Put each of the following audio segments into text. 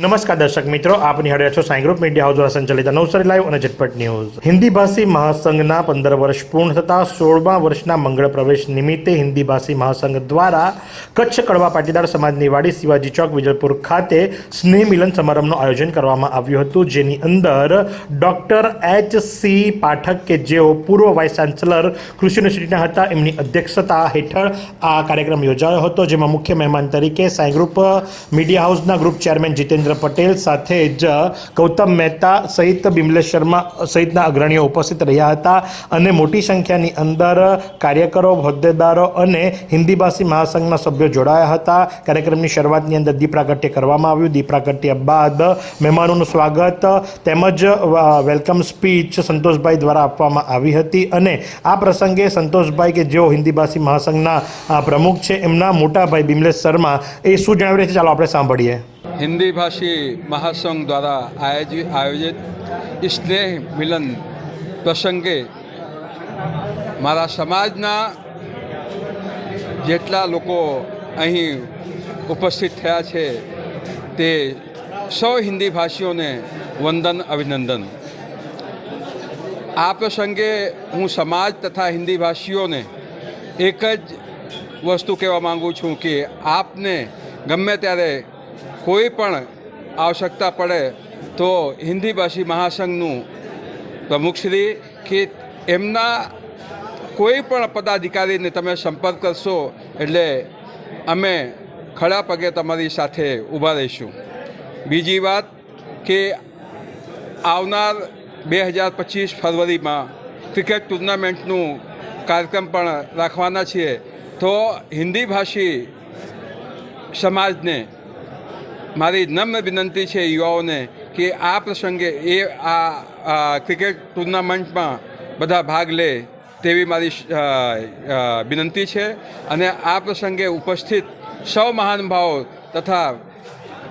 નમસ્કાર દર્શક મિત્રો, આપની હડે છો સાઈ ગ્રુપ મીડિયા હાઉસ દ્વારા સંચાલિત નવસારી લાઈવ અને ઝટપટ ન્યૂઝ. હિન્દી ભાષી મહાસંઘના પંદર વર્ષ પૂર્ણ થતા સોળમા વર્ષના મંગળ પ્રવેશ નિમિત્તે હિન્દી ભાષી મહાસંઘ દ્વારા કચ્છ કડવા પાટીદાર સમાજની વાડી શિવાજી ચોક, વિજલપુર ખાતે સ્નેહ મિલન સમારંભનું આયોજન કરવામાં આવ્યું હતું, જેની અંદર ડોક્ટર એચ સી પાઠક કે જેઓ પૂર્વ વાઇસ ચાન્સલર કૃષિ યુનિવર્સિટીના હતા, એમની અધ્યક્ષતા હેઠળ આ કાર્યક્રમ યોજાયો હતો, જેમાં મુખ્ય મહેમાન તરીકે સાંઈ ગ્રુપ મીડિયા હાઉસના ગ્રુપ ચેરમેન જીતેન્દ્ર પટેલ સાથે જ ગૌતમ મહેતા સહિત બિમલેશ શર્મા સહિતના અગ્રણીઓ ઉપસ્થિત રહ્યા હતા અને મોટી સંખ્યાની અંદર કાર્યકરો, હોદ્દેદારો અને હિન્દી ભાષી મહાસંઘના સભ્યો જોડાયા હતા. કાર્યક્રમની શરૂઆતની અંદર દીપ કરવામાં આવ્યું. દીપ બાદ મહેમાનોનું સ્વાગત તેમજ વેલકમ સ્પીચ સંતોષભાઈ દ્વારા આપવામાં આવી હતી અને આ પ્રસંગે સંતોષભાઈ કે જેઓ હિન્દી ભાષી મહાસંઘના પ્રમુખ છે, એમના મોટા ભાઈ બિમલેશ શર્મા એ શું જણાવી રહ્યા છે? ચાલો આપણે સાંભળીએ. હિન્દી ભાષી મહાસંઘ દ્વારા આયોજિત સ્નેહ મિલન પ્રસંગે મારા સમાજના જેટલા લોકો અહીં ઉપસ્થિત થયા છે, તે સૌ હિન્દી ભાષીઓને વંદન, અભિનંદન. આ પ્રસંગે હું સમાજ તથા હિન્દી ભાષીઓને એક જ વસ્તુ કહેવા માગું છું કે આપને ગમે ત્યારે કોઈ પણ આવશ્યકતા પડે તો હિન્દી ભાષી મહાસંઘનું પ્રમુખશ્રી કે એમના કોઈ પણ પદાધિકારીને તમે સંપર્ક કરશો એટલે અમે ખડા પગે તમારી સાથે ઊભા રહીશું. બીજી વાત કે આવનાર બે હજાર પચીસ ફરવરીમાં ક્રિકેટ ટુર્નામેન્ટનું કાર્યક્રમ પણ રાખવાના છીએ, તો હિન્દી ભાષી સમાજને મારી નમ્ર વિનંતી છે યુવાઓને કે આ પ્રસંગે એ આ ક્રિકેટ ટુર્નામેન્ટમાં બધા ભાગ લે તેવી મારી વિનંતી છે. અને આ પ્રસંગે ઉપસ્થિત સૌ મહાનુભાવો તથા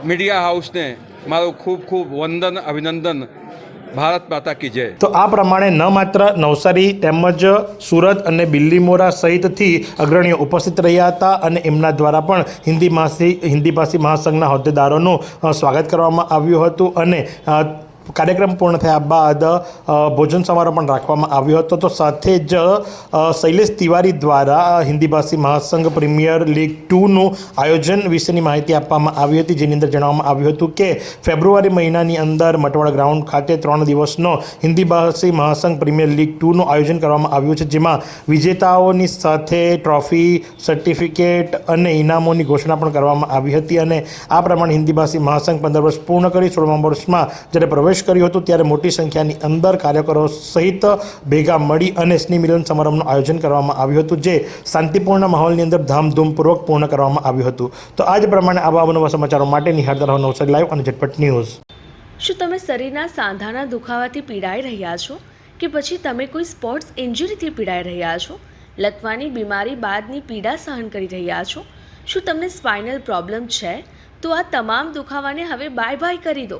મીડિયા હાઉસને મારું ખૂબ ખૂબ વંદન અભિનંદન ભારત માતા કી જય. તો આ પ્રમાણે ન માત્ર નવસારી તેમજ સુરત અને બિલ્લીમોરા સહિતથી અગ્રણીઓ ઉપસ્થિત રહ્યા હતા અને એમના દ્વારા પણ હિન્દી માસી હિન્દી ભાષી મહાસંઘના હોદ્દેદારોનું સ્વાગત કરવામાં આવ્યું હતું અને કાર્યક્રમ પૂર્ણ થયા બાદ ભોજન સમારોહ પણ રાખવામાં આવ્યો હતો. તો સાથે જ શૈલેષ તિવારી દ્વારા હિન્દી ભાષી મહાસંઘ પ્રીમિયર લીગ ટુનું આયોજન વિશેની માહિતી આપવામાં આવી હતી, જેની અંદર જણાવવામાં આવ્યું હતું કે, ફેબ્રુઆરી મહિનાની અંદર મટવાડા ગ્રાઉન્ડ ખાતે ત્રણ દિવસનો હિન્દી ભાષી મહાસંઘ પ્રીમિયર લીગ ટુનું આયોજન કરવામાં આવ્યું છે, જેમાં વિજેતાઓની સાથે ટ્રોફી, સર્ટિફિકેટ અને ઇનામોની ઘોષણા પણ કરવામાં આવી હતી. અને આ પ્રમાણે હિન્દી ભાષી મહાસંઘ પંદર વર્ષ પૂર્ણ કરી, સોળમા વર્ષમાં જ્યારે પ્રવેશ કર્યો હતો ત્યારે મોટી સંખ્યાની અંદર કાર્યકરો સહિત ભેગા મળી અને સ્નેહમિલન સમારંભનું આયોજન કરવામાં આવ્યું હતું, જે શાંતિપૂર્ણ માહોલની અંદર ધામધૂમપૂર્વક પૂર્ણ કરવામાં આવ્યું હતું. તો આ જ પ્રમાણે આવા અવનવા સમાચારો માટે નિહાળતા નવસારી લાઈવ અને ઝટપટ ન્યૂઝ. શું તમે શરીરના સાંધાના દુખાવાથી પીડાઈ રહ્યા છો? કે પછી તમે કોઈ સ્પોર્ટ્સ ઇન્જરીથી પીડાઈ રહ્યા છો? લકવાની બીમારી બાદની પીડા સહન કરી રહ્યા છો? શું તમને સ્પાઇનલ પ્રોબ્લેમ છે? તો આ તમામ દુખાવાને હવે બાય બાય કરી દો.